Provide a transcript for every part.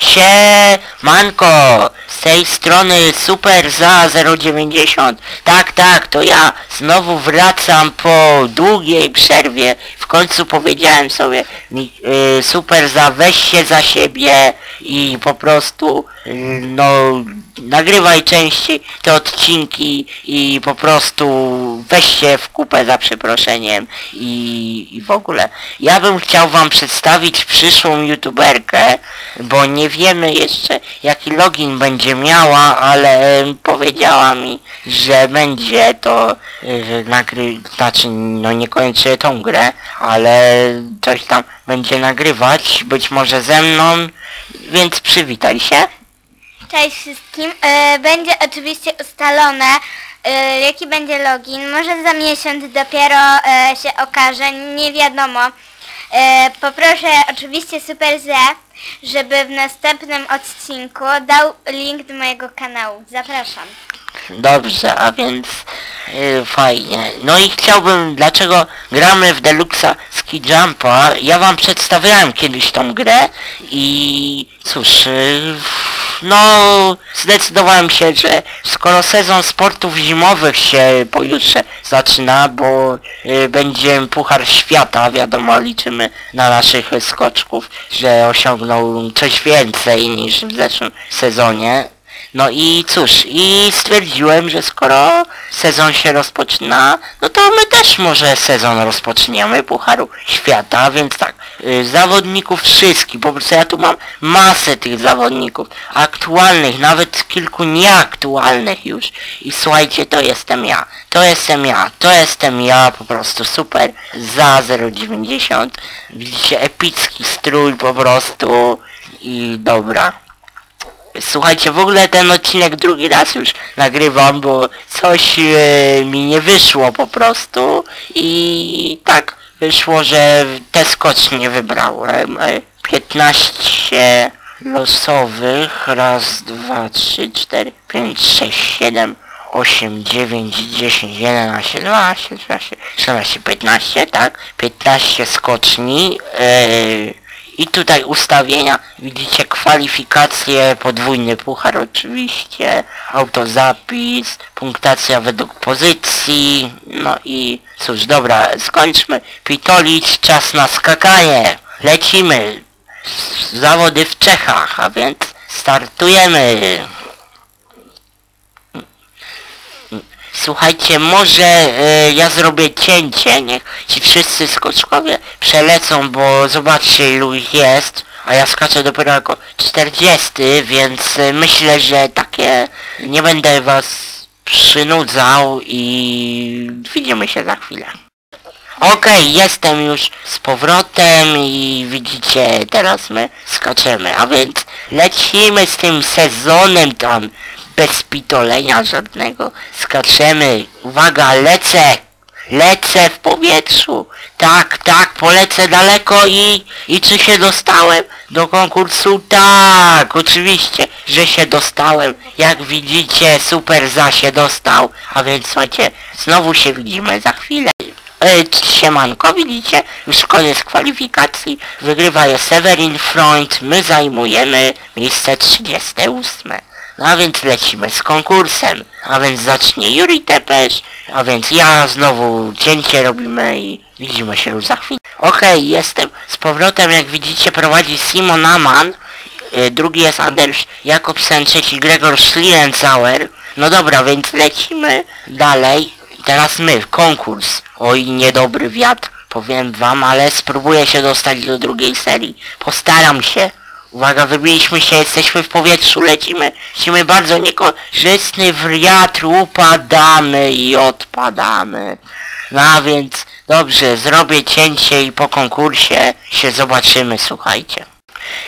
Siemanko! Z tej strony Super za 090. Tak, tak, to ja. Znowu wracam po długiej przerwie. W końcu powiedziałem sobie, mi- y, Super za weź się za siebie i po prostu y, no nagrywaj częściej te odcinki i po prostu weź się w kupę za przeproszeniem i, i w ogóle. Ja bym chciał wam przedstawić przyszłą youtuberkę, bo nie wiemy jeszcze jaki login będzie miała, ale powiedziała mi, że będzie to y, nagry... znaczy no nie kończy tą grę, ale coś tam będzie nagrywać, być może ze mną, więc przywitaj się. Cześć wszystkim. E, będzie oczywiście ustalone, e, jaki będzie login. Może za miesiąc dopiero e, się okaże, nie wiadomo. Poproszę oczywiście Super Z, żeby w następnym odcinku dał link do mojego kanału. Zapraszam. Dobrze, a więc y, fajnie. No i chciałbym, dlaczego gramy w Deluxa Ski Jumpa? Ja wam przedstawiałem kiedyś tą grę i cóż, y, no zdecydowałem się, że skoro sezon sportów zimowych się pojutrze zaczyna, bo y, będzie Puchar Świata, wiadomo, liczymy na naszych skoczków, że osiągną coś więcej niż w zeszłym sezonie. No i cóż, i stwierdziłem, że skoro sezon się rozpoczyna, no to my też może sezon rozpoczniemy Pucharu Świata, więc tak, y, zawodników wszystkich, po prostu ja tu mam masę tych zawodników, aktualnych, nawet kilku nieaktualnych już i słuchajcie, to jestem ja, to jestem ja, to jestem ja, po prostu super, za 0,90, widzicie, epicki strój po prostu i dobra. Słuchajcie, w ogóle ten odcinek drugi raz już nagrywam, bo coś e, mi nie wyszło po prostu i tak wyszło, że te skocznie wybrałem. E, 15 losowych, raz, dwa, trzy, cztery, pięć, sześć, siedem, 8, 9, 10, 11, 12, 13, 14, 15, tak? 15 skoczni. Yy, i tutaj ustawienia, widzicie kwalifikacje, podwójny puchar oczywiście, autozapis, punktacja według pozycji, no i cóż, dobra, skończmy. Pitolić, czas na skakanie, lecimy, zawody w Czechach, a więc startujemy. Słuchajcie, może e, ja zrobię cięcie, niech ci wszyscy skoczkowie przelecą, bo zobaczcie ilu ich jest, a ja skaczę dopiero jako 40, więc e, myślę, że takie nie będę was przynudzał i widzimy się za chwilę. Okej, jestem już z powrotem i widzicie, teraz my skaczemy, a więc lecimy z tym sezonem tam bez pitolenia żadnego. Skaczemy. Uwaga, lecę! Lecę w powietrzu. Tak, tak, polecę daleko i... I czy się dostałem do konkursu? Tak, oczywiście, że się dostałem. Jak widzicie, super za się dostał. A więc słuchajcie, znowu się widzimy za chwilę. E, siemanko, widzicie? Już koniec kwalifikacji. Wygrywa je Severin Freund. My zajmujemy miejsce 38. A więc lecimy z konkursem. A więc zacznie Yuri Tepesz. A więc ja znowu cięcie robimy i widzimy się już za chwilę. Okej, jestem z powrotem. Jak widzicie prowadzi Simon Aman. Y, Drugi jest Anders Jakobsen, trzeci Gregor Schlierenzauer. No dobra, więc lecimy dalej. Teraz my, konkurs. Oj, niedobry wiatr, powiem wam, ale spróbuję się dostać do drugiej serii. Postaram się. Uwaga, wybiliśmy się, jesteśmy w powietrzu, lecimy. Lecimy bardzo niekorzystny wiatr, upadamy i odpadamy. No a więc, dobrze, zrobię cięcie i po konkursie się zobaczymy, słuchajcie.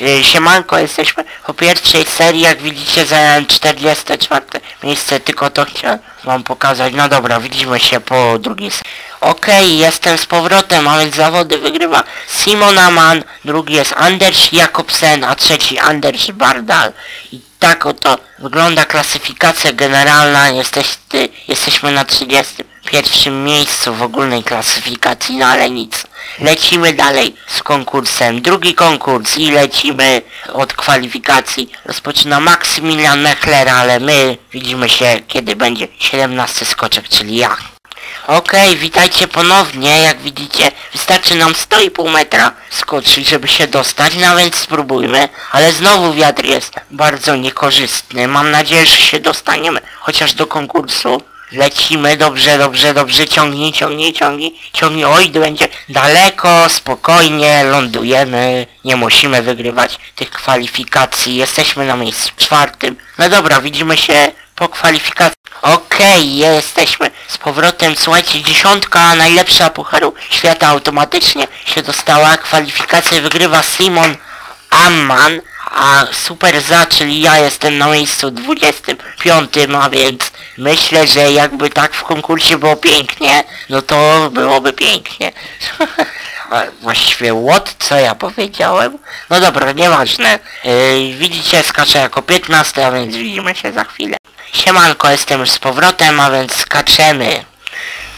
Yy, Siemanko, jesteśmy po pierwszej serii, jak widzicie zająłem 44 miejsce, tylko to chciałem wam pokazać. No dobra, widzimy się po drugiej serii. Okej, jestem z powrotem, a więc zawody wygrywa Simon Aman, drugi jest Anders Jakobsen, a trzeci Anders Bardal. I tak oto wygląda klasyfikacja generalna, Jesteś, ty, jesteśmy na 35 pierwszym miejscu w ogólnej klasyfikacji, no ale nic. Lecimy dalej z konkursem. Drugi konkurs i lecimy od kwalifikacji. Rozpoczyna Maksymilian Mechler, ale my widzimy się, kiedy będzie 17 skoczek, czyli ja. Okej, witajcie ponownie. Jak widzicie, wystarczy nam 100,5 metra skoczyć, żeby się dostać, no więc spróbujmy. Ale znowu wiatr jest bardzo niekorzystny. Mam nadzieję, że się dostaniemy chociaż do konkursu. Lecimy, dobrze, dobrze, dobrze, ciągnij, ciągnij, ciągnij, ciągnij, oj, będzie daleko, spokojnie, lądujemy, nie musimy wygrywać tych kwalifikacji, jesteśmy na miejscu czwartym. No dobra, widzimy się po kwalifikacji. Okej, jesteśmy z powrotem, słuchajcie, dziesiątka najlepsza Pucharu Świata automatycznie się dostała, kwalifikację wygrywa Simon Amman, a Super Za, czyli ja jestem na miejscu 25, a więc myślę, że jakby tak w konkursie było pięknie, no to byłoby pięknie. Właściwie what? Co ja powiedziałem? No dobra, nieważne. Yy, widzicie, skaczę jako 15, a więc widzimy się za chwilę. Siemanko, jestem już z powrotem, a więc skaczemy.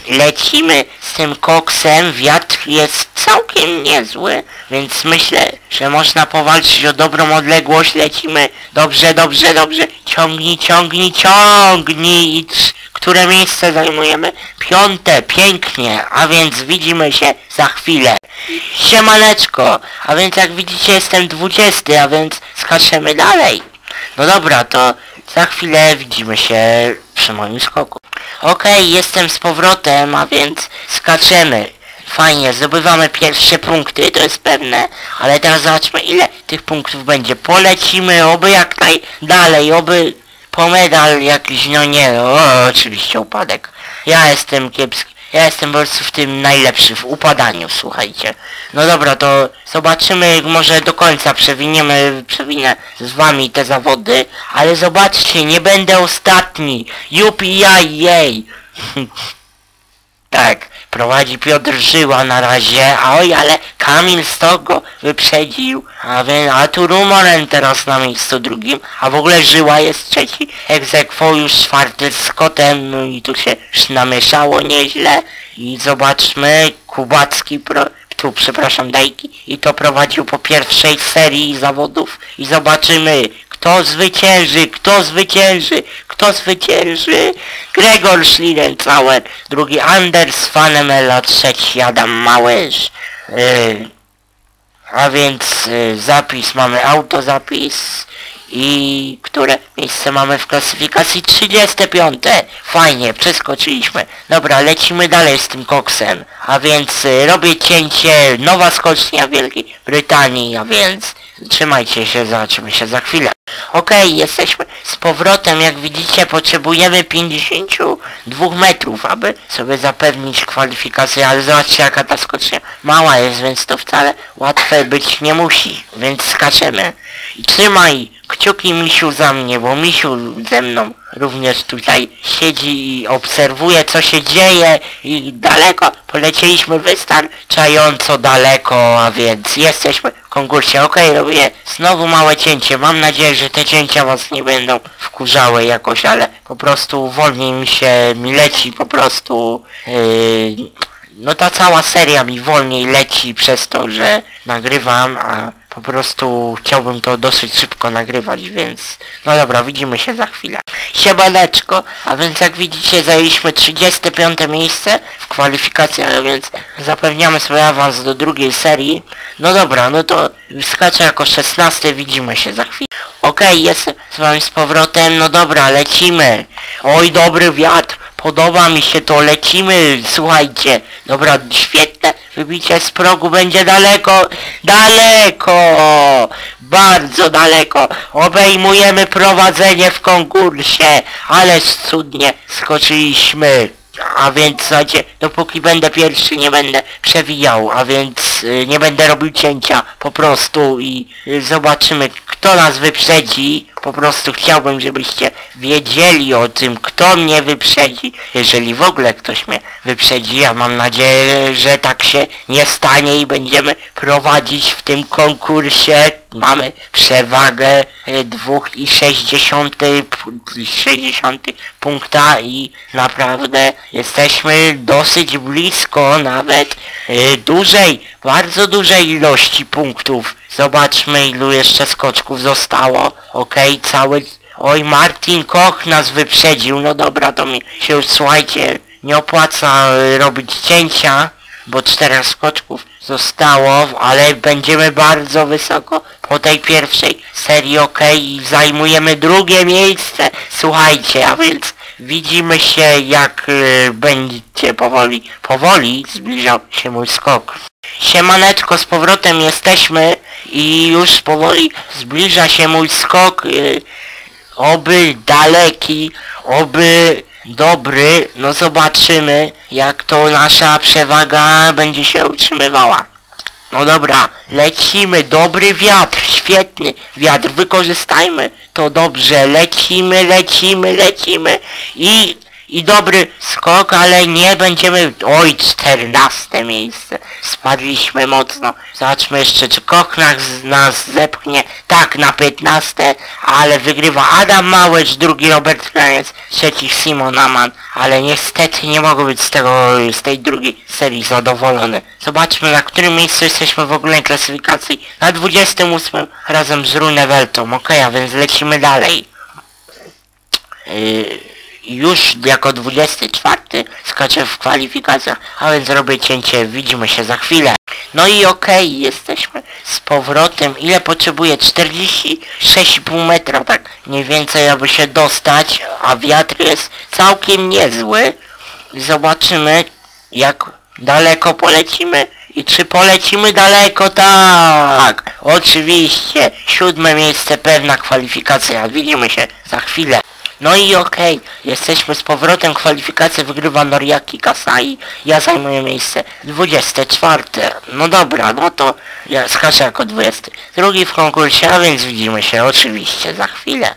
Lecimy z tym koksem, wiatr jest całkiem niezły, więc myślę, że można powalczyć o dobrą odległość. Lecimy, dobrze, dobrze, dobrze, ciągnij, ciągnij, ciągnij. I Które miejsce zajmujemy? Piąte, pięknie, a więc widzimy się za chwilę. Siemaneczko, a więc jak widzicie jestem 20, a więc skaczemy dalej. No dobra, to za chwilę widzimy się przy moim skoku. Okej, jestem z powrotem, a więc skaczemy. Fajnie, zdobywamy pierwsze punkty, to jest pewne, ale teraz zobaczmy ile tych punktów będzie. Polecimy oby jak najdalej, oby po medal jakiś, no nie, no, o, oczywiście upadek. Ja jestem kiepski. Ja jestem po prostu w tym najlepszy, w upadaniu, słuchajcie. No dobra, to zobaczymy, może do końca przewiniemy, przewinę z wami te zawody, ale zobaczcie, nie będę ostatni. Jupi jaj jej. tak, prowadzi Piotr Żyła na razie, a oj, ale Kamil Stok go wyprzedził, a, tu Rumoren teraz na miejscu drugim, a w ogóle Żyła jest trzeci, egzekwo już czwarty z Scottem, no i tu się namieszało nieźle. I zobaczmy, Kubacki pro, tu przepraszam Dajki i to prowadził po pierwszej serii zawodów. I zobaczymy kto zwycięży, kto zwycięży, kto zwycięży. Gregor Schlierencauer, drugi Anders Fanemela, trzeci Adam Małysz a więc y, zapis mamy autozapis i które miejsce mamy w klasyfikacji 35. Fajnie, przeskoczyliśmy. Dobra, lecimy dalej z tym koksem. A więc y, robię cięcie, nowa skocznia Wielkiej Brytanii, a więc trzymajcie się, zobaczymy się za chwilę. Okej, jesteśmy z powrotem, jak widzicie potrzebujemy 52 metrów, aby sobie zapewnić kwalifikację, ale zobaczcie jaka ta skocznia mała jest, więc to wcale łatwe być nie musi, więc skaczemy. I trzymaj kciuki Misiu za mnie, bo Misiu ze mną również tutaj siedzi i obserwuje co się dzieje i daleko polecieliśmy wystarczająco daleko, a więc jesteśmy w konkursie. Okej, robię znowu małe cięcie. Mam nadzieję, że te cięcia was nie będą wkurzały jakoś, ale po prostu wolniej mi się, mi leci po prostu yy, no ta cała seria mi wolniej leci przez to, że nagrywam, a po prostu chciałbym to dosyć szybko nagrywać, więc no dobra, widzimy się za chwilę. Siemaneczko, a więc jak widzicie zajęliśmy 35 miejsce w kwalifikacjach, więc zapewniamy sobie awans do drugiej serii. No dobra, no to skaczę jako 16, widzimy się za chwilę. Okej, jestem z wami z powrotem, no dobra, lecimy. Oj, dobry wiatr, podoba mi się to, lecimy, słuchajcie. Dobra, świetne, wybicie z progu będzie daleko, daleko, bardzo daleko. Obejmujemy prowadzenie w konkursie, ależ cudnie skoczyliśmy. A więc słuchajcie, dopóki będę pierwszy nie będę przewijał, a więc y, nie będę robił cięcia po prostu i y, zobaczymy kto nas wyprzedzi. Po prostu chciałbym, żebyście wiedzieli o tym, kto mnie wyprzedzi, jeżeli w ogóle ktoś mnie wyprzedzi. Ja mam nadzieję, że tak się nie stanie i będziemy prowadzić w tym konkursie mamy przewagę y, 2,6 punkta i naprawdę jesteśmy dosyć blisko nawet y, dużej, bardzo dużej ilości punktów. Zobaczmy ilu jeszcze skoczków zostało. Okej, cały... Oj, Martin Koch nas wyprzedził. No dobra, to mi się już słuchajcie, nie opłaca y, robić cięcia, bo czterech skoczków zostało, ale będziemy bardzo wysoko po tej pierwszej serii, okej, i zajmujemy drugie miejsce. Słuchajcie, a więc widzimy się jak y, będzie powoli, powoli zbliżał się mój skok. Siemaneczko, z powrotem jesteśmy i już powoli zbliża się mój skok. Y, oby daleki, oby dobry, no zobaczymy jak to nasza przewaga będzie się utrzymywała. No dobra, lecimy, dobry wiatr, świetny wiatr, wykorzystajmy to dobrze, lecimy, lecimy, lecimy. I, i dobry skok, ale nie będziemy, oj, czternaste miejsce, spadliśmy mocno, zobaczmy jeszcze, czy Koch nas, nas zepchnie, tak, na 15, ale wygrywa Adam Małecz, drugi Robert Kraniec, trzeci Simon Aman, ale niestety nie mogę być z tego, z tej drugiej serii zadowolony. Zobaczmy na którym miejscu jesteśmy w ogóle klasyfikacji. Na 28 razem z Runeveltą, okej, a więc lecimy dalej. Yy, już jako 24 skaczę w kwalifikacjach, a więc cięcie, widzimy się za chwilę. No i okej, jesteśmy z powrotem. Ile potrzebuję? 46,5 metra, tak mniej więcej aby się dostać, a wiatr jest całkiem niezły. Zobaczymy jak daleko polecimy i czy polecimy daleko, tak! Oczywiście, siódme miejsce, pewna kwalifikacja, widzimy się za chwilę. No i okej, jesteśmy z powrotem, kwalifikację wygrywa Noriaki Kasai, ja zajmuję miejsce 24. No dobra, no to ja skaczę jako 22 w konkursie, a więc widzimy się oczywiście za chwilę.